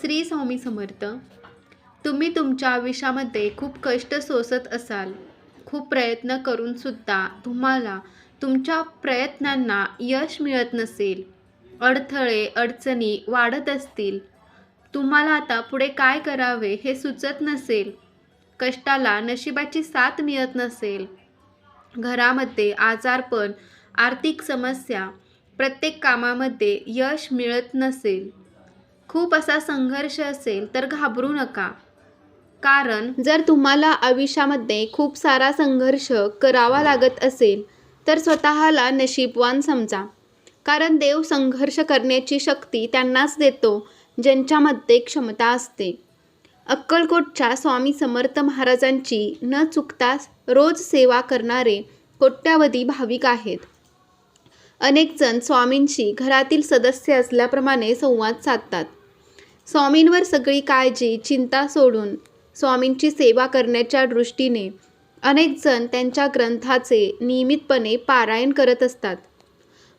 श्री स्वामी समर्थ तुम्ही तुमच्या आयुष्यामध्ये खूप कष्ट सोसत असाल. खूप प्रयत्न करूनसुद्धा तुम्हाला तुमच्या प्रयत्नांना यश मिळत नसेल. अडथळे अडचणी वाढत असतील. तुम्हाला आता पुढे काय करावे हे सुचत नसेल. कष्टाला नशिबाची साथ मिळत नसेल. घरामध्ये आजारपण आर्थिक समस्या प्रत्येक कामामध्ये यश मिळत नसेल. खूप असा संघर्ष असेल तर घाबरू नका. कारण जर तुम्हाला आयुष्यामध्ये खूप सारा संघर्ष करावा लागत असेल तर स्वतःला नशीबवान समजा. कारण देव संघर्ष करण्याची शक्ती त्यांनाच देतो ज्यांच्यामध्ये क्षमता असते. अक्कलकोटच्या स्वामी समर्थ महाराजांची न चुकता रोज सेवा करणारे कोट्यावधी भाविक आहेत. अनेकजण स्वामींशी घरातील सदस्य असल्याप्रमाणे संवाद साधतात. स्वामींवर सगळी काळजी चिंता सोडून स्वामींची सेवा करण्याच्या दृष्टीने अनेक जण त्यांच्या ग्रंथाचे नियमितपणे पारायण करत असतात.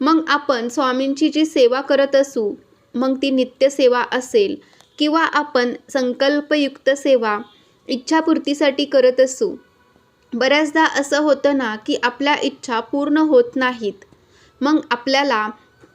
मग आपण स्वामींची जी सेवा करत असू मग ती नित्यसेवा असेल किंवा आपण संकल्पयुक्त सेवा इच्छापूर्तीसाठी करत असू बऱ्याचदा असं होतं ना की आपल्या इच्छा पूर्ण होत नाहीत. मग आपल्याला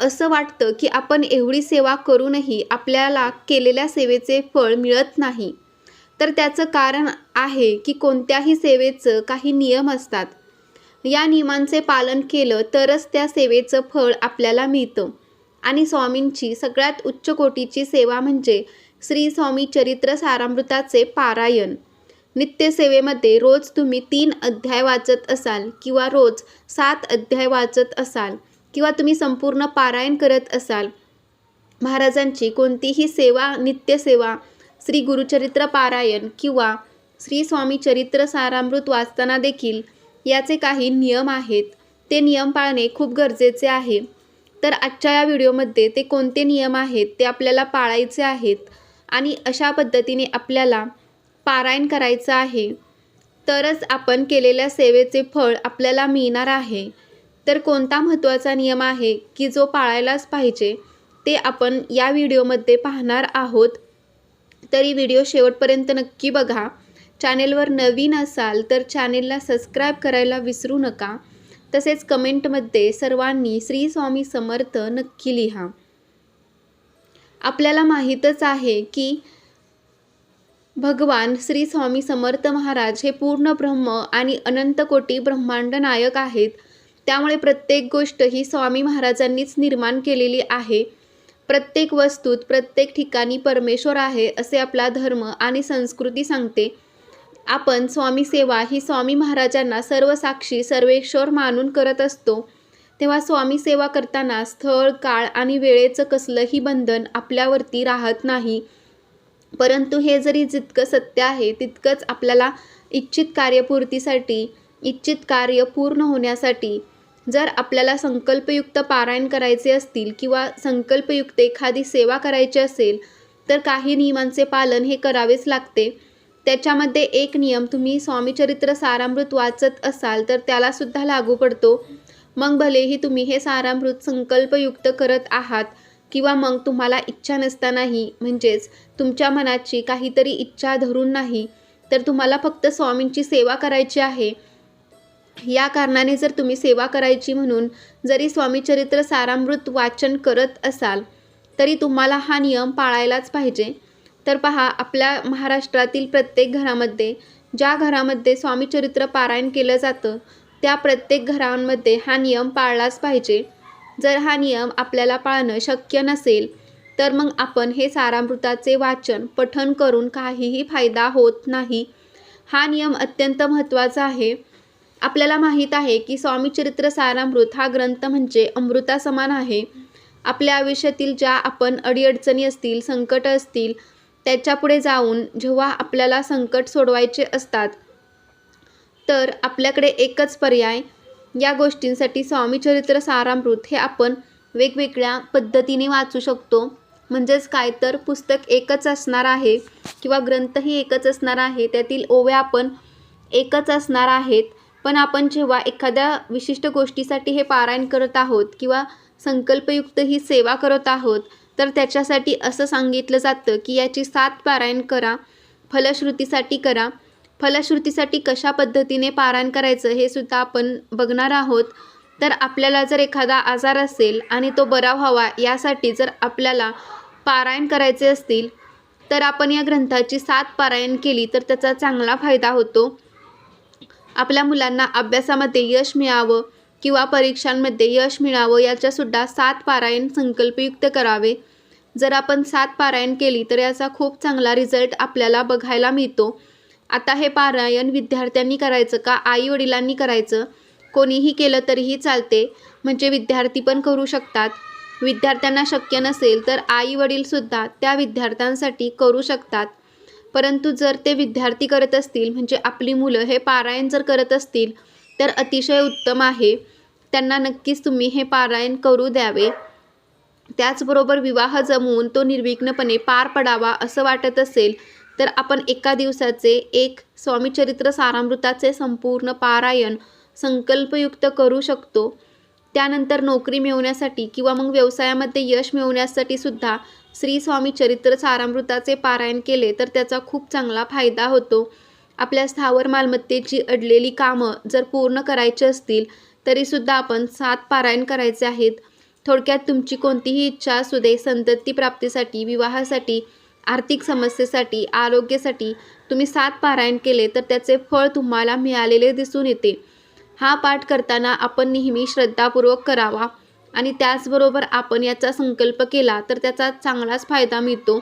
असं वाटतं की आपण एवढी सेवा करूनही आपल्याला केलेल्या सेवेचे फळ मिळत नाही. तर त्याचं कारण आहे की कोणत्याही सेवेचं काही नियम असतात. या नियमांचे पालन केलं तरच त्या सेवेचं फळ आपल्याला मिळतं. आणि स्वामींची सगळ्यात उच्च कोटीची सेवा म्हणजे श्री स्वामी चरित्र सारामृताचे पारायण. नित्यसेवेमध्ये रोज तुम्ही तीन अध्याय वाचत असाल किंवा रोज सात अध्याय वाचत असाल किंवा तुम्ही संपूर्ण पारायण करत असाल महाराजांची कोणतीही सेवा नित्यसेवा श्री गुरुचरित्र पारायण किंवा श्री स्वामी चरित्र सारामृत वाचताना देखील याचे काही नियम आहेत. ते नियम पाळणे खूप गरजेचे आहे. तर आजच्या या व्हिडिओमध्ये ते कोणते नियम आहेत ते आपल्याला पाळायचे आहेत आणि अशा पद्धतीने आपल्याला पारायण करायचं आहे. तरच आपण केलेल्या सेवेचे फळ आपल्याला मिळणार आहे. तर कोणता महत्त्वाचा नियम आहे की जो पाळायलाच पाहिजे ते आपण या व्हिडिओमध्ये पाहणार आहोत. तरी व्हिडिओ शेवटपर्यंत नक्की बघा. चॅनेलवर नवीन असाल तर चॅनेलला सबस्क्राईब करायला विसरू नका. तसेच कमेंटमध्ये सर्वांनी श्री स्वामी समर्थ नक्की लिहा. आपल्याला माहीतच आहे की भगवान श्री स्वामी समर्थ महाराज हे पूर्ण ब्रह्म आणि अनंतकोटी ब्रह्मांड नायक आहेत. त्यामुळे प्रत्येक गोष्ट ही स्वामी महाराजांनीच निर्माण केलेली आहे. प्रत्येक वस्तूत प्रत्येक ठिकाणी परमेश्वर आहे असे आपला धर्म आणि संस्कृती सांगते. आपण स्वामी सेवा ही स्वामी महाराजांना सर्व साक्षी सर्वेश्वर मानून करत असतो. तेव्हा स्वामी सेवा करताना स्थळ काळ आणि वेळेचं कसलंही बंधन आपल्यावरती राहत नाही. परंतु हे जरी जितकं सत्य आहे तितकंच आपल्याला इच्छित कार्यपूर्तीसाठी इच्छित कार्य पूर्ण होण्यासाठी जर आपल्याला संकल्पयुक्त पारायण करायचे असतील किंवा संकल्पयुक्त एखादी सेवा करायची असेल तर काही नियमांचे पालन हे करावेच लागते. त्याच्यामध्ये एक नियम तुम्ही स्वामीचरित्र सारामृत वाचत असाल तर त्यालासुद्धा लागू पडतो. मग भलेही तुम्ही हे सारामृत संकल्पयुक्त करत आहात किंवा मग तुम्हाला इच्छा नसतानाही म्हणजेच तुमच्या मनाची काहीतरी इच्छा धरून नाही तर तुम्हाला फक्त स्वामींची सेवा करायची आहे. या कारणाने जर तुम्ही सेवा करायची म्हणून जरी स्वामीचरित्र सारामृत वाचन करत असाल तरी तुम्हाला हा नियम पाळायलाच पाहिजे. तर पहा आपल्या महाराष्ट्रातील प्रत्येक घरामध्ये ज्या घरामध्ये स्वामीचरित्र पारायण केलं जातं त्या प्रत्येक घरांमध्ये हा नियम पाळलाच पाहिजे. जर हा नियम आपल्याला पाळणं शक्य नसेल तर मग आपण हे सारामृताचे वाचन पठन करून काहीही फायदा होत नाही. हा नियम अत्यंत महत्त्वाचा आहे. आपल्याला माहीत आहे की स्वामीचरित्र सारामृत हा ग्रंथ म्हणजे अमृता समान आहे. आपल्या आयुष्यातील ज्या आपण अडीअडचणी असतील संकट असतील त्याच्यापुढे जाऊन जेव्हा आपल्याला संकट सोडवायचे असतात तर आपल्याकडे एकच पर्याय. या गोष्टींसाठी स्वामीचरित्र सारामृत हे आपण वेगवेगळ्या पद्धतीने वाचू शकतो. म्हणजेच काय तर पुस्तक एकच असणार आहे किंवा ग्रंथही एकच असणार आहे त्यातील ओव्या आपण एकच असणार आहेत. पण आपण जेव्हा एखाद्या विशिष्ट गोष्टीसाठी हे पारायण करत आहोत किंवा संकल्पयुक्त ही सेवा करत आहोत तर त्याच्यासाठी असं सांगितलं जातं की याची सात पारायण करा फलश्रुतीसाठी करा. फलश्रुतीसाठी कशा पद्धतीने पारायण करायचं हे सुद्धा आपण बघणार आहोत. तर आपल्याला जर एखादा आजार असेल आणि तो बरा व्हावा यासाठी जर आपल्याला पारायण करायचे असतील तर आपण या ग्रंथाची सात पारायण केली तर त्याचा चांगला फायदा होतो. आपल्या मुलांना अभ्यासामध्ये यश मिळावं किंवा परीक्षांमध्ये यश मिळावं याच्यासुद्धा सात पारायण संकल्पयुक्त करावे. जर आपण सात पारायण केली तर याचा खूप चांगला रिझल्ट आपल्याला बघायला मिळतो. आता हे पारायण विद्यार्थ्यांनी करायचं का? आई वडिलांनी करायचं? कोणीही केलं तरीही चालते. म्हणजे विद्यार्थी पण करू शकतात. विद्यार्थ्यांना शक्य नसेल तर आई वडीलसुद्धा त्या विद्यार्थ्यांसाठी करू शकतात. परंतु जर ते विद्यार्थी करत असतील म्हणजे आपली मुलं हे पारायण जर करत असतील तर अतिशय उत्तम आहे. त्यांना नक्कीच तुम्ही हे पारायण करू द्यावे. त्याचबरोबर विवाह जमवून तो निर्विघ्नपणे पार पडावा असं वाटत असेल तर आपण एका दिवसाचे एक स्वामीचरित्र सारामृताचे संपूर्ण पारायण संकल्पयुक्त करू शकतो. त्यानंतर नोकरी मिळवण्यासाठी किंवा मग व्यवसायामध्ये यश मिळवण्यासाठी सुद्धा श्री स्वामी चरित्र सारामृताचे पारायण केले तर त्याचा खूप चांगला फायदा होतो. आपल्या स्थावर मालमत्तेची अडलेली कामं जर पूर्ण करायची असतील तरीसुद्धा आपण सात पारायण करायचे आहेत. थोडक्यात तुमची कोणतीही इच्छा असू दे संतती प्राप्तीसाठी विवाहासाठी आर्थिक समस्येसाठी आरोग्यासाठी तुम्ही सात पारायण केले तर त्याचे फळ तुम्हाला मिळालेले दिसून येते. हा पाठ करताना आपण नेहमी श्रद्धापूर्वक करावा. आणि त्याचबरोबर आपण याचा संकल्प केला तर त्याचा चांगलाच फायदा मिळतो.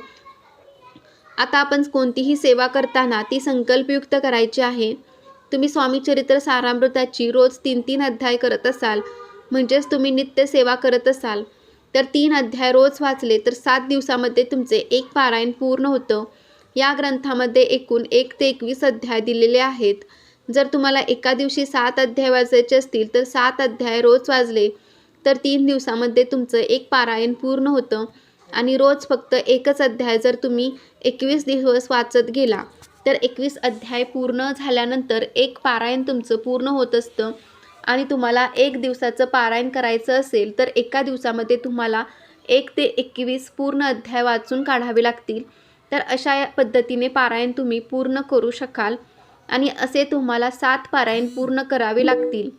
आता आपण कोणतीही सेवा करताना ती संकल्पयुक्त करायची आहे. तुम्ही स्वामीचरित्र सारामृताची रोज तीन तीन अध्याय करत असाल म्हणजेच तुम्ही नित्य सेवा करत असाल तर तीन अध्याय रोज वाचले तर सात दिवसामध्ये तुमचे एक पारायण पूर्ण होतं. या ग्रंथामध्ये एकूण एक ते एकवीस अध्याय दिलेले आहेत. जर तुम्हाला एका दिवशी सात अध्याय वाचायचे असतील तर सात अध्याय रोज वाजले तर तीन दिवसामध्ये तुमचं एक पारायण पूर्ण होतं. आणि रोज फक्त एकच अध्याय जर तुम्ही एकवीस दिवस वाचत गेला तर एकवीस अध्याय पूर्ण झाल्यानंतर एक पारायण तुमचं पूर्ण होत असतं. आणि तुम्हाला एक दिवसाचं पारायण करायचं असेल तर एका दिवसामध्ये तुम्हाला एक ते एकवीस पूर्ण अध्याय वाचून काढावे लागतील. तर अशा पद्धतीने पारायण तुम्ही पूर्ण करू शकाल. आणि असे तुम्हाला सात पारायण पूर्ण करावे लागतील.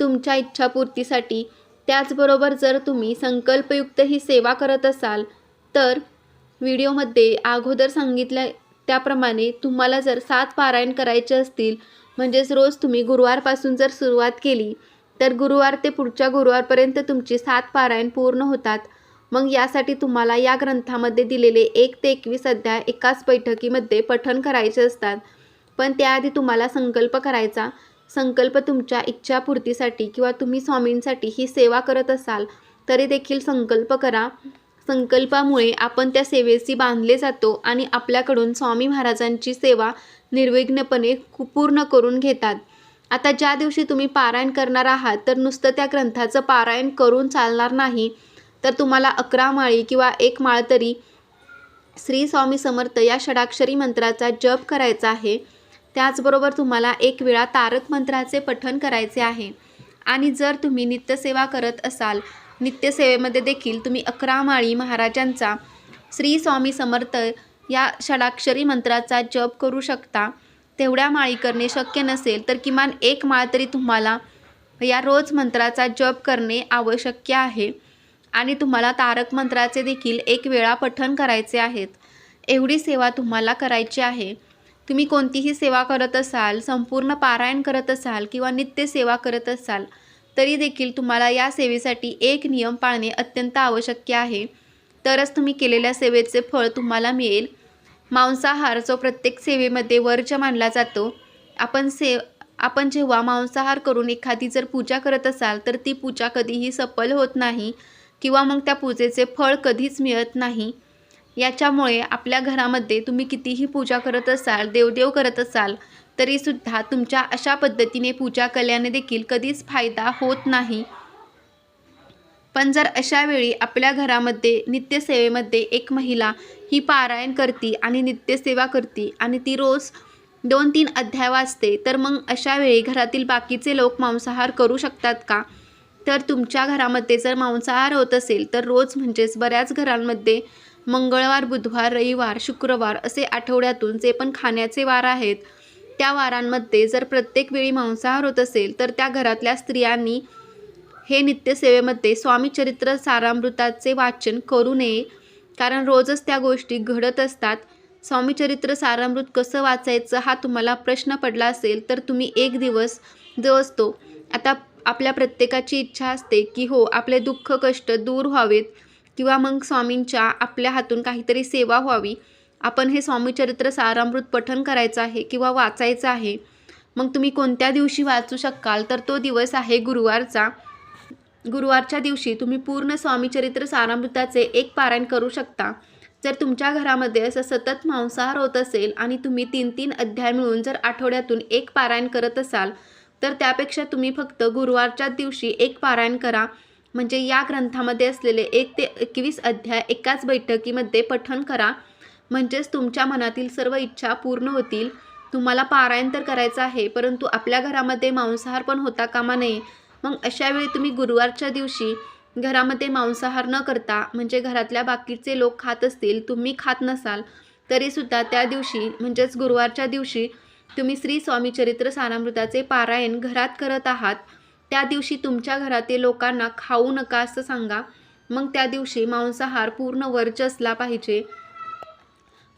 तुमच्या इच्छापूर्तीसाठी त्याचबरोबर जर तुम्ही संकल्पयुक्त ही सेवा करत असाल तर व्हिडिओमध्ये अगोदर सांगितल्या त्याप्रमाणे तुम्हाला जर सात पारायण करायचे असतील म्हणजेच रोज तुम्ही गुरुवारपासून जर सुरुवात केली तर गुरुवार ते पुढच्या गुरुवारपर्यंत तुमची सात पारायण पूर्ण होतात. मग यासाठी तुम्हाला या ग्रंथामध्ये दिलेले एक ते एकवीस अध्याय एकाच बैठकीमध्ये पठण करायचे असतात. पण त्याआधी तुम्हाला संकल्प करायचा. संकल्प तुमच्या इच्छापूर्तीसाठी किंवा तुम्ही स्वामींसाठी ही सेवा करत असाल तरी देखील संकल्प करा. संकल्पामुळे आपण त्या सेवेशी बांधले जातो आणि आपल्याकडून स्वामी महाराजांची सेवा निर्विघ्नपणे पूर्ण करून घेतात. आता ज्या दिवशी तुम्ही पारायण करणार आहात तर नुसतं त्या ग्रंथाचं पारायण करून चालणार नाही. तर तुम्हाला अकरा माळी किंवा एक माळ तरी श्री स्वामी समर्थ या षडाक्षरी मंत्राचा जप करायचा आहे. त्याचबरोबर तुम्हाला एक वेळा तारक मंत्राचे पठण करायचे आहे. आणि जर तुम्ही नित्यसेवा करत असाल नित्यसेवेमध्ये देखील तुम्ही अकरा माळी महाराजांचा श्री स्वामी समर्थ या षडाक्षरी मंत्राचा जप करू शकता. तेवढ्या माळी करणे शक्य नसेल तर किमान एक माळ तरी तुम्हाला या रोज मंत्राचा जप करणे आवश्यक आहे. आणि तुम्हाला तारक मंत्राचे देखील एक वेळा पठण करायचे आहेत. एवढी सेवा तुम्हाला करायची आहे. तुम्ही कोणतीही सेवा करत असाल संपूर्ण पारायण करत असाल किंवा नित्य सेवा करत असाल तरी देखील तुम्हाला या सेवेसाठी एक नियम पाळणे अत्यंत आवश्यक आहे. तरच तुम्ही केलेल्या सेवेचे फळ तुम्हाला मिळेल. मांसाहार जो प्रत्येक सेवेमध्ये वर्ज मानला जातो आपण से आपण जेव्हा मांसाहार करून एखादी जर पूजा करत असाल तर ती पूजा कधीही सफल होत नाही किंवा मग त्या पूजेचे फळ कधीच मिळत नाही. याच्यामुळे आपल्या घरामध्ये तुम्ही कितीही पूजा करत असाल देवदेव करत असाल तरीसुद्धा तुमच्या अशा पद्धतीने पूजा केल्याने देखील कधीच फायदा होत नाही. पण जर अशावेळी आपल्या घरामध्ये नित्यसेवेमध्ये एक महिला ही पारायण करते आणि नित्यसेवा करते आणि ती रोज दोन तीन अध्याय वाचते तर मग अशावेळी घरातील बाकीचे लोक मांसाहार करू शकतात का? तर तुमच्या घरामध्ये जर मांसाहार होत असेल तर रोज म्हणजेच बऱ्याच घरांमध्ये मंगळवार बुधवार रविवार शुक्रवार असे आठवड्यातून जे पण खाण्याचे वार आहेत त्या वारांमध्ये जर प्रत्येक वेळी मांसाहार होत असेल तर त्या घरातल्या स्त्रियांनी हे नित्यसेवेमध्ये स्वामीचरित्र सारामृताचे वाचन करू नये. कारण रोजच त्या गोष्टी घडत असतात. स्वामीचरित्र सारामृत कसं वाचायचं हा तुम्हाला प्रश्न पडला असेल तर तुम्ही एक दिवस जो असतो आता आपल्या प्रत्येकाची इच्छा असते की हो आपले दुःख कष्ट दूर व्हावेत. किंवा मग स्वामींच्या आपल्या हातून काहीतरी सेवा व्हावी. आपण हे स्वामीचरित्र सारामृत पठन करायचं आहे किंवा वाचायचं आहे. मग तुम्ही कोणत्या दिवशी वाचू शकाल? तर तो दिवस आहे गुरुवारचा. गुरुवारच्या दिवशी तुम्ही पूर्ण स्वामीचरित्र सारामृताचे एक पारायण करू शकता. जर तुमच्या घरामध्ये असं सतत मांसाहार होत असेल आणि तुम्ही तीन तीन अध्याय मिळून जर आठवड्यातून एक पारायण करत असाल तर त्यापेक्षा तुम्ही फक्त गुरुवारच्या दिवशी एक पारायण करा. म्हणजे या ग्रंथामध्ये असलेले एक ते एकवीस अध्याय एकाच बैठकीमध्ये पठण करा. म्हणजेच तुमच्या मनातील सर्व इच्छा पूर्ण होतील. तुम्हाला पारायण तर करायचं आहे परंतु आपल्या घरामध्ये मांसाहार पण होता कामा नये. मग अशावेळी तुम्ही गुरुवारच्या दिवशी घरामध्ये मांसाहार न करता म्हणजे घरातल्या बाकीचे लोक खात असतील तुम्ही खात नसाल तरीसुद्धा त्या दिवशी म्हणजेच गुरुवारच्या दिवशी तुम्ही श्री स्वामी चरित्र सारामृताचे पारायण घरात करत आहात. त्या दिवशी तुमच्या घरातील लोकांना खाऊ नका असं सांगा. मग त्या दिवशी मांसाहार पूर्ण वर्ज असला पाहिजे.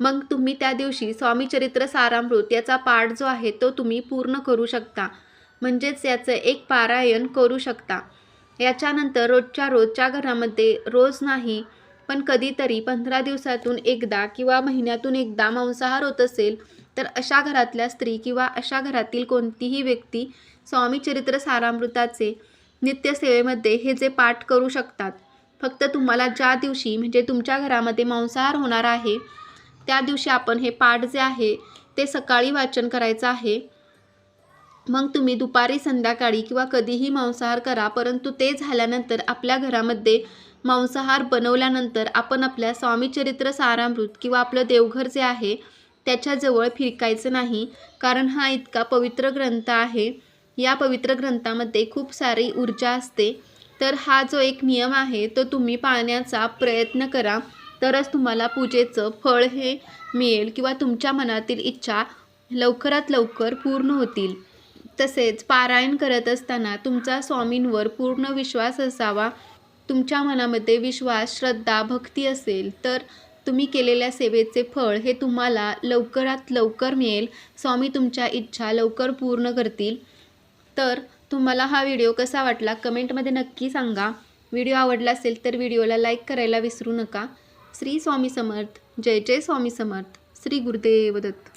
मग तुम्ही त्या दिवशी स्वामीचरित्र सारामृत याचा पाठ जो आहे तो तुम्ही पूर्ण करू शकता. म्हणजेच याचं एक पारायण करू शकता. याच्यानंतर रोजच्या रोजच्या घरामध्ये रोज नाही पण कधीतरी पंधरा दिवसातून एकदा किंवा महिन्यातून एकदा मांसाहार होत असेल तर अशा घरातल्या स्त्री किंवा अशा घरातील कोणतीही व्यक्ती स्वामीचरित्र सारामृताचे नित्यसेवेमध्ये हे जे पाठ करू शकतात. फक्त तुम्हाला ज्या दिवशी म्हणजे तुमच्या घरामध्ये मांसाहार होणार आहे त्या दिवशी आपण हे पाठ जे आहे ते सकाळी वाचन करायचं आहे. मग तुम्ही दुपारी संध्याकाळी किंवा कधीही मांसाहार करा परंतु ते झाल्यानंतर आपल्या घरामध्ये मांसाहार बनवल्यानंतर आपण आपल्या स्वामीचरित्र सारामृत किंवा आपलं देवघर जे आहे त्याच्याजवळ फिरकायचं नाही कारण हा इतका पवित्र ग्रंथ आहे. या पवित्र ग्रंथामध्ये खूप सारी ऊर्जा असते. तर हा जो एक नियम आहे तो तुम्ही पाळण्याचा प्रयत्न करा. तरच तुम्हाला पूजेचं फळ हे मिळेल किंवा तुमच्या मनातील इच्छा लवकरात लवकर पूर्ण होतील. तसेच पारायण करत असताना तुमचा स्वामींवर पूर्ण विश्वास असावा. तुमच्या मनामध्ये विश्वास श्रद्धा भक्ती असेल तर तुम्ही केलेल्या सेवेचे फळ हे तुम्हाला लवकरात लवकर मिळेल. स्वामी तुमच्या इच्छा लवकर पूर्ण करतील. तर तुम्हाला हा व्हिडिओ कसा वाटला कमेंटमध्ये नक्की सांगा. व्हिडिओ आवडला असेल तर व्हिडिओला लाईक करायला विसरू नका. श्री स्वामी समर्थ. जय जय स्वामी समर्थ. श्री गुरुदेव दत्त.